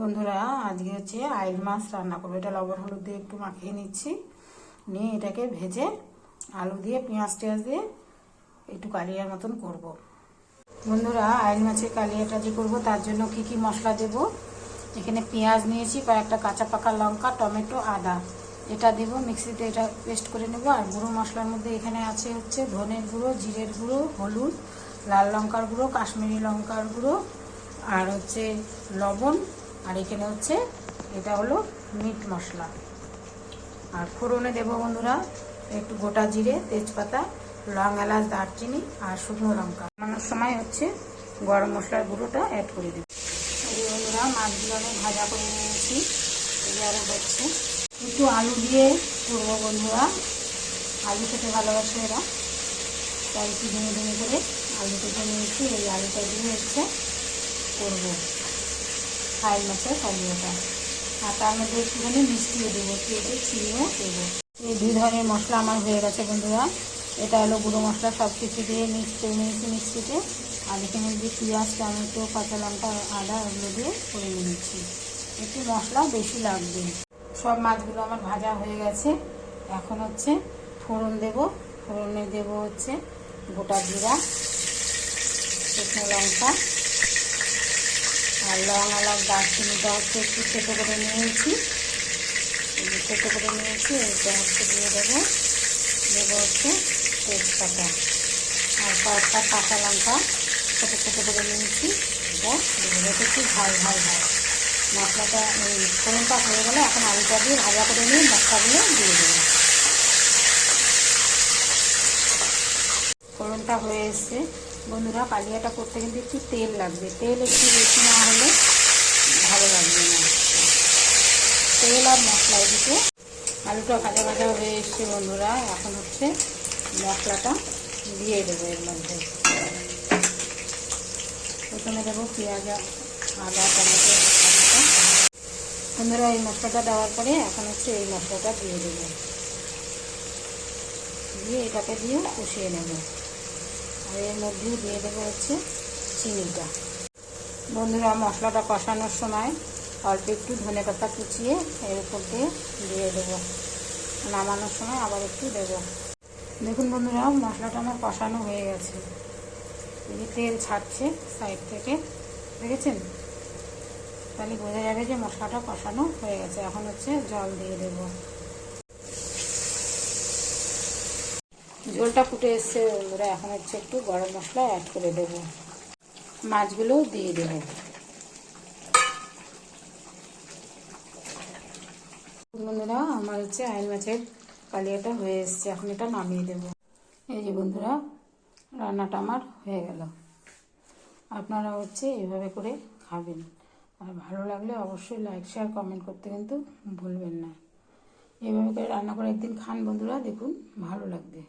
বন্ধুরা, আজকে হচ্ছে আইল মাছ রান্না করব। এটা লবণ হলুদ দিয়ে একটু মাখিয়ে নিচ্ছি। নিয়ে এটাকে ভেজে আলু দিয়ে, পেঁয়াজ টেঁয়াজ দিয়ে একটু কালিয়ার মতন করব। বন্ধুরা, আইল মাছের কালিয়াটা যে করব, তার জন্য কি কি মশলা দেব? এখানে পেঁয়াজ নিয়েছি কয়েকটা কাঁচা পাকা লঙ্কা, টমেটো, আদা। এটা দেব, মিক্সিতে এটা পেস্ট করে নেব। আর গুঁড়ো মশলার মধ্যে এখানে আছে হচ্ছে ধনের গুঁড়ো, জিরের গুঁড়ো, হলুদ, লাল লঙ্কার গুঁড়ো, কাশ্মীরি লঙ্কার গুঁড়ো, আর হচ্ছে লবণ আর এখানে হচ্ছে এটা হলো মিট মশলা। আর ফোড়নে দেবো বন্ধুরা একটু গোটা জিরে, তেজপাতা, লং এলাচ, দারচিনি আর শুকনো লঙ্কা। বানানোর সময় হচ্ছে গরম মশলার গুঁড়োটা অ্যাড করে দেবো। বন্ধুরা মাছগুলো আমি ভাজা করে নিয়েছি। আরও হচ্ছে একটু আলু দিয়ে করব বন্ধুরা। আলু খেতে ভালোবাসে এরা। তাই একটু ভেঙে ভেঙে করে আলু কেটে নিয়েছি। এই আলুটা দিয়ে হচ্ছে করব। ফাইল মাছের কালিয়াটা আর তার মধ্যে একটুখানি মিষ্টিও দেবো কেটে চিনিও দেবো। এই দুই ধরনের মশলা আমার হয়ে গেছে বন্ধুরা। এটা হলো গুঁড়ো মশলা সব কিছু দিয়ে মিক্স করে নিয়েছি মিক্সিতে আর এখানে যে পেঁয়াজ, টমেটো, কাঁচা লঙ্কা, আদা এগুলো দিয়ে করে নিয়েছি। একটু মশলা বেশি লাগবে। সব মাছগুলো আমার ভাজা হয়ে গেছে। এখন হচ্ছে ফোড়ন দেব। ফোড়নে দেব হচ্ছে গোটা জিরা, শুকনো লঙ্কা। আর লং এলাচ দারচিনিটা হচ্ছে একটু ছোটো করে নিয়েছি। ছোটো করে নিয়েছি এইটা হচ্ছে দিয়ে দেবো। দেবো হচ্ছে তেজপাতা। আর কয়েকটা কাঁচা লঙ্কা ছোটো ছোটো করে নিয়েছি। এটা দেবো একটু ঝাল ঝাল হয় মশলাটা এই ফোড়নটা হয়ে গেলে এখন আলুটা দিয়ে ভাজা করে নিয়ে মশলাগুলো দিয়ে দেবো। ফোড়নটা হয়ে এসছে। বন্ধুরা কালিয়াটা করতে কিন্তু একটু তেল লাগবে। তেল একটু বেশি না হলে ভালো লাগবে না। তেল আর মশলা এদিকে। আলুটা ভাজা ভাজা হয়ে এসছে বন্ধুরা। এখন হচ্ছে মশলাটা দিয়ে দেবো এর মধ্যে। প্রথমে দেবো পেঁয়াজ আদা, টমেটো বন্ধুরা, এই মশলাটা দেওয়ার পরে এখন হচ্ছে এই মশলাটা দিয়ে দেবো। দিয়ে এটাকে দিয়ে কষিয়ে নেব। আর এর মধ্যে দিয়ে দেবো হচ্ছে চিনিটা। বন্ধুরা, মশলাটা কষানোর সময় অল্প একটু ধনে পাতা কুচিয়ে এর উপর দিয়ে দিয়ে দেবো। নামানোর সময় আবার একটু দেবো। দেখুন বন্ধুরা, মশলাটা আমার কষানো হয়ে গেছে। এই তেল ছাড়ছে সাইড থেকে, দেখেছেন? তাহলে বোঝা যাবে যে মশলাটা কষানো হয়ে গেছে। এখন হচ্ছে জল দিয়ে দেবো। ঝোলটা ফুটে এসছে, ওরা এখন হচ্ছে একটু গরম মশলা অ্যাড করে দেব। মাছগুলোও দিয়ে দেব। বন্ধুরা, আমার হচ্ছে আইল মাছের কালিয়াটা হয়ে এসছে, এখন এটা নামিয়ে দেব। এই যে বন্ধুরা, রান্নাটা আমার হয়ে গেল। আপনারা হচ্ছে এইভাবে করে খাবেন। আর ভালো লাগলে অবশ্যই লাইক শেয়ার কমেন্ট করতে কিন্তু ভুলবেন না। এইভাবে করে রান্না করে একদিন খান বন্ধুরা, দেখুন ভালো লাগবে।